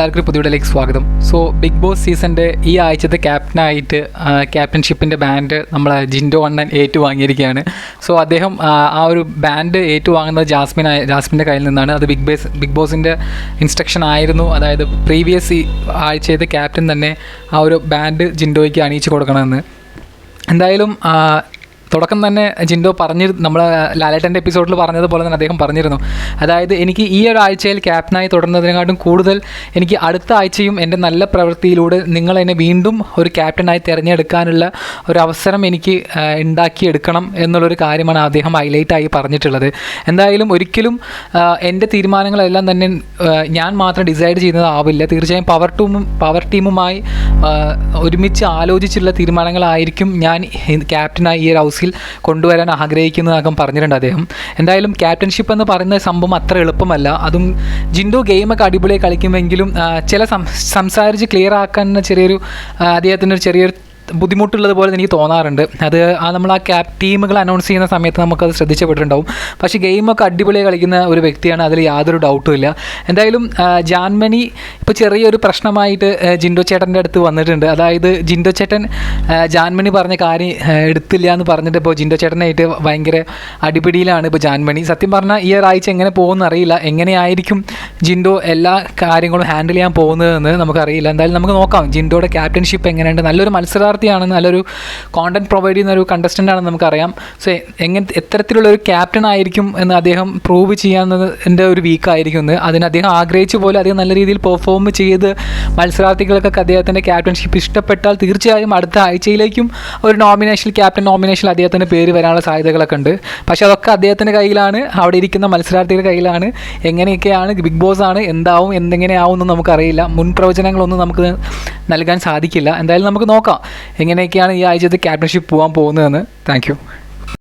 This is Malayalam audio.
എല്ലാവർക്കും പുതിയയിലേക്ക് സ്വാഗതം. സോ ബിഗ് ബോസ് സീസണിന്റെ ഈ ആഴ്ചത്തെ ക്യാപ്റ്റനായിട്ട് ക്യാപ്റ്റൻഷിപ്പിന്റെ ബാൻഡ് നമ്മൾ ജിൻഡോ അണ്ണൻ ഏറ്റുവാങ്ങിയിരിക്കുകയാണ്. സോ അദ്ദേഹം ആ, ഒരു ബാൻഡ് ഏറ്റുവാങ്ങുന്നത് ജാസ്മിൻ ജാസ്മിന്റെ കയ്യിൽ നിന്നാണ്. അത് ബിഗ് ബേസ് ബിഗ് ബോസിന്റെ ഇൻസ്ട്രക്ഷൻ ആയിരുന്നു. അതായത് പ്രീവിയസ് ഈ ആഴ്ചത്തെ ക്യാപ്റ്റൻ തന്നെ ആ ഒരു ബാൻഡ് ജിൻഡോയ്ക്ക് അണിയിച്ചു കൊടുക്കണമെന്ന്. എന്തായാലും തുടക്കം തന്നെ ജിൻഡോ പറഞ്ഞിരുന്നു നമ്മൾ ലാലേട്ടന്റെ എപ്പിസോഡിൽ പറഞ്ഞതുപോലെ തന്നെ അദ്ദേഹം പറഞ്ഞിരുന്നു. അതായത് എനിക്ക് ഈ ഒരു ആഴ്ചയിൽ ക്യാപ്റ്റനായി തുടർന്നതിനെക്കാട്ടും കൂടുതൽ എനിക്ക് അടുത്ത ആഴ്ചയും എന്റെ നല്ല പ്രവൃത്തിയിലൂടെ നിങ്ങൾ എന്നെ വീണ്ടും ഒരു ക്യാപ്റ്റനായി തിരഞ്ഞെടുക്കാനുള്ള ഒരു അവസരം എനിക്ക് ഉണ്ടാക്കിയെടുക്കണം എന്നുള്ളൊരു കാര്യമാണ് അദ്ദേഹം ഹൈലൈറ്റായി പറഞ്ഞിട്ടുള്ളത്. എന്തായാലും ഒരിക്കലും എന്റെ തീരുമാനങ്ങളെല്ലാം തന്നെ ഞാൻ മാത്രം ഡിസൈഡ് ചെയ്യുന്നതാവില്ല. തീർച്ചയായും പവർ ടീമും പവർ ടീമുമായി ഒരുമിച്ച് ആലോചിച്ചുള്ള തീരുമാനങ്ങളായിരിക്കും ഞാൻ ക്യാപ്റ്റനായി ഈ ഒരു ഹൗസിൽ കൊണ്ടുവരാൻ ആഗ്രഹിക്കുന്നതാകും പറഞ്ഞിട്ടുണ്ട് അദ്ദേഹം. എന്തായാലും ക്യാപ്റ്റൻഷിപ്പ് എന്ന് പറയുന്ന സംഭവം അത്ര എളുപ്പമല്ല. അതും ജിൻഡോ ഗെയിമൊക്കെ അടിപൊളിയായി കളിക്കുമെങ്കിലും ചില സംസാരിച്ച് ക്ലിയർ ആക്കാൻ ചെറിയൊരു അദ്ദേഹത്തിന്റെ ഒരു ചെറിയൊരു ബുദ്ധിമുട്ടുള്ളത് പോലെ എനിക്ക് തോന്നാറുണ്ട്. അത് ആ നമ്മൾ ആ ക്യാപ് ടീമുകൾ അനൗൺസ് ചെയ്യുന്ന സമയത്ത് നമുക്കത് ശ്രദ്ധിച്ചപ്പെട്ടിട്ടുണ്ടാവും. പക്ഷേ ഗെയിമൊക്കെ അടിപൊളിയായി കളിക്കുന്ന ഒരു വ്യക്തിയാണ് അതിൽ യാതൊരു ഡൗട്ടും ഇല്ല. എന്തായാലും ജാൻമണി ഇപ്പോൾ ചെറിയൊരു പ്രശ്നമായിട്ട് ജിൻഡോ ചേട്ടന്റെ അടുത്ത് വന്നിട്ടുണ്ട്. അതായത് ജിൻഡോ ചേട്ടൻ ജാൻമണി പറഞ്ഞ കാര്യം എടുത്തില്ല എന്ന് പറഞ്ഞിട്ട് ഇപ്പോൾ ജിൻഡോ ചേട്ടനായിട്ട് ഭയങ്കര അടിപിടിയിലാണ് ഇപ്പോൾ ജാൻമണി. സത്യം പറഞ്ഞാൽ ഈ ഒരാഴ്ച എങ്ങനെ പോകുമെന്ന് അറിയില്ല. എങ്ങനെയായിരിക്കും ജിൻഡോ എല്ലാ കാര്യങ്ങളും ഹാൻഡിൽ ചെയ്യാൻ പോകുന്നതെന്ന് നമുക്കറിയില്ല. എന്തായാലും നമുക്ക് നോക്കാം. ജിൻഡോയുടെ ക്യാപ്റ്റൻഷിപ്പ് എങ്ങനെയുണ്ട്? നല്ലൊരു മത്സരാർത്ഥിയാണ് നല്ലൊരു കോണ്ടന്റ് പ്രൊവൈഡ് ചെയ്യുന്ന ഒരു കണ്ടസ്റ്റന്റ് ആണെന്ന് നമുക്കറിയാം. സോ എങ്ങനെ എത്തരത്തിലുള്ള ഒരു ക്യാപ്റ്റൻ ആയിരിക്കും എന്ന് അദ്ദേഹം പ്രൂവ് ചെയ്യാവുന്നതിന്റെ ഒരു വീക്കായിരിക്കും എന്ന് അതിന് അദ്ദേഹം ആഗ്രഹിച്ച പോലെ അദ്ദേഹം നല്ല രീതിയിൽ പെർഫോം ചെയ്ത് മത്സരാർത്ഥികൾക്കൊക്കെ അദ്ദേഹത്തിന്റെ ക്യാപ്റ്റൻഷിപ്പ് ഇഷ്ടപ്പെട്ടാൽ തീർച്ചയായും അടുത്ത ആഴ്ചയിലേക്കും ഒരു നോമിനേഷൻ ക്യാപ്റ്റൻ നോമിനേഷൻ അദ്ദേഹത്തിന്റെ പേര് വരാനുള്ള സാധ്യതകളൊക്കെ ഉണ്ട്. പക്ഷേ അതൊക്കെ അദ്ദേഹത്തിന്റെ കയ്യിലാണ്. അവിടെ ഇരിക്കുന്ന മത്സരാർത്ഥികളുടെ കയ്യിലാണ്. എങ്ങനെയൊക്കെയാണ് ബിഗ് ബോസ് ആണ് എന്താവും എന്തെങ്ങനെയാവും എന്ന് നമുക്കറിയില്ല. മുൻ പ്രവചനങ്ങളൊന്നും നമുക്ക് നൽകാൻ സാധിക്കില്ല. എന്തായാലും നമുക്ക് നോക്കാം. എങ്ങനെയൊക്കെയാണ് ഈ ആഴ്ചത്തെ ക്യാപ്റ്റൻഷിപ്പ് പോകാൻ പോകുന്നതെന്ന്? താങ്ക്